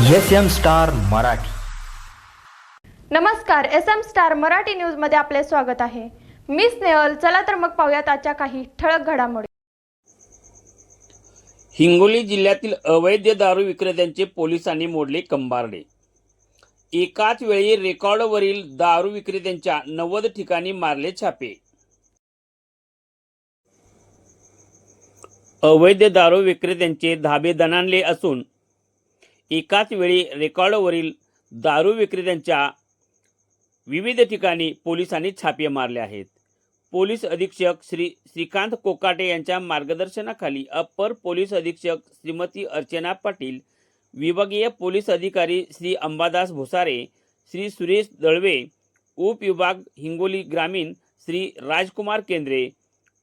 S M star Marathi. नमस्कार S M star Marathi न्यूजमध्ये आपले स्वागत आहे. मी स्नेहल चला तर मग पाहूयात आजच्या काही ठळक घडामोडी. हिंगोली जिल्ह्यातील अवैध दारू विक्रेत्यांचे पोलिसांनी मोडले कंबारडे. एकाच वेळी रेकॉर्डवरील दारू विक्रेत्यांच्या नव्वद ठिकाणी मारले छापे. अवैध दारू विक्रेत्यांचे धाबे दणाणले असून एकाच वेळी रेकॉर्डवरील दारू विक्रेत्यांच्या विविध ठिकाणी पोलिसांनी छापे मारले आहेत. पोलीस अधीक्षक श्री श्रीकांत कोकाटे यांच्या मार्गदर्शनाखाली अप्पर पोलीस अधीक्षक श्रीमती अर्चना पाटील विभागीय पोलीस अधिकारी श्री अंबादास भुसारे श्री सुरेश दळवे उपविभाग हिंगोली ग्रामीण श्री राजकुमार केंद्रे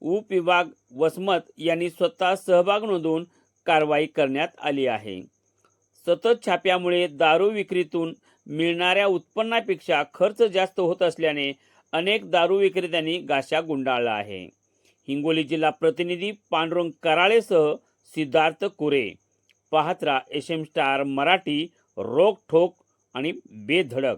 उपविभाग वसमत यांनी स्वतः सहभाग नोंदवून कारवाई करण्यात आली आहे. सतत छाप्यामुळे दारू विक्रीतून मिळणाऱ्या उत्पन्नापेक्षा खर्च जास्त होत असल्याने अनेक दारू विक्रेत्यांनी गाशा गुंडाळला आहे. हिंगोली जिल्हा प्रतिनिधी पांडुरंग कराळेसह सिद्धार्थ कुरे पाहत्रा एस एम स्टार मराठी रोक ठोक आणि बेधडक.